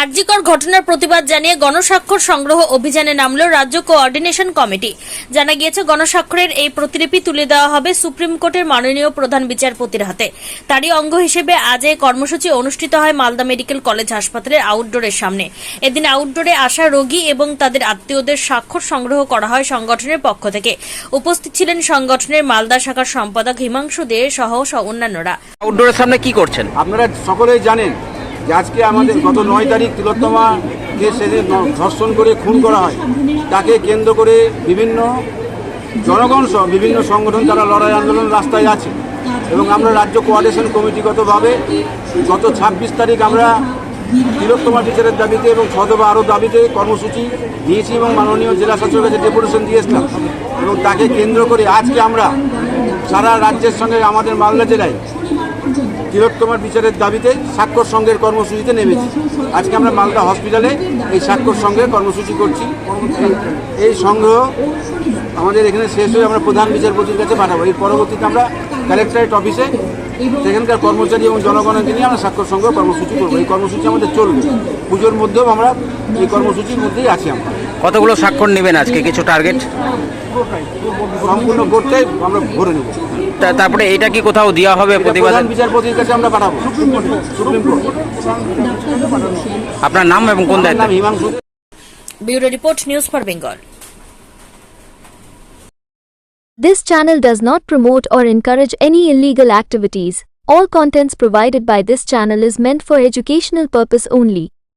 আরজিকর ঘটনার প্রতিবাদ জানিয়ে গণস্বাক্ষর সংগ্রহ অভিযানে নামল রাজ্য কোঅর্ডিনেশন কমিটি। জানা গিয়েছে গণস্বাক্ষরের এই প্রতিলিপি তুলে দেওয়া হবে সুপ্রিম কোর্টের মাননীয় প্রধান বিচারপতির হাতে। তারই অঙ্গ হিসেবে আজ এই কর্মসূচি অনুষ্ঠিত হয় মালদা মেডিকেল কলেজ হাসপাতালের আউটডোরের সামনে। এদিন আউটডোরে আসা রোগী এবং তাদের আত্মীয়দের স্বাক্ষর সংগ্রহ করা হয় সংগঠনের পক্ষ থেকে। উপস্থিত ছিলেন সংগঠনের মালদা শাখার সম্পাদক হিমাংশু দে সহ অন্যান্যরা। আউটডোরের সামনে কি করছেন? আপনারা সকলেই জানেন যে আজকে আমাদের গত নয় তারিখ তিলোত্তমাকে সেদিন ধর্ষণ করে খুন করা হয়, তাকে কেন্দ্র করে বিভিন্ন জনগণ সহ বিভিন্ন সংগঠন তারা লড়াই আন্দোলন রাস্তায় আছে। এবং আমরা রাজ্য কোয়ার্ডিনেশন কমিটিগতভাবে গত ছাব্বিশ তারিখ আমরা তিলোত্তমা টিচারের দাবিতে এবং ছদবা আরও দাবিতে কর্মসূচি দিয়েছি এবং মাননীয় জেলা শাসকের কাছে ডেপুটেশন দিয়েছিলাম এবং তাকে কেন্দ্র করে আজকে আমরা সারা রাজ্যের সঙ্গে আমাদের মালদা জেলায় তিলোত্তমার বিচারের দাবিতে স্বাক্ষর সংঘের কর্মসূচিতে নেমেছি। আজকে আমরা মালদা হসপিটালে এই স্বাক্ষর সংঘের কর্মসূচি করছি। এই সংগ্রহ আমাদের এখানে শেষ হয়ে আমরা প্রধান বিচারপতির কাছে পাঠাবো। এর পরবর্তীতে আমরা কালেক্টরেট অফিসে সেখানকার কর্মচারী এবং জনগণকে নিয়ে আমরা স্বাক্ষর সংঘ কর্মসূচি করব। এই কর্মসূচি আমাদের চলবে। পুজোর মধ্যেও আমরা এই কর্মসূচির মধ্যেই আছি আমরা। কতগুলো স্বাক্ষর নেবেন আজকে কিছু টার্গেট সম্পূর্ণ করতে আমরা ভরে নেব তারপরে এটা কি কোথাও দেওয়া হবে প্রতিবাদ বিচারপতির কাছে আমরা পাঠাবো সুপ্রিম কোর্ট আপনার নাম এবং কোন দায়িত্ব Himanshu bureau report news for Bengal This channel does not promote or encourage any illegal activities. All contents provided by this channel is meant for educational purpose only.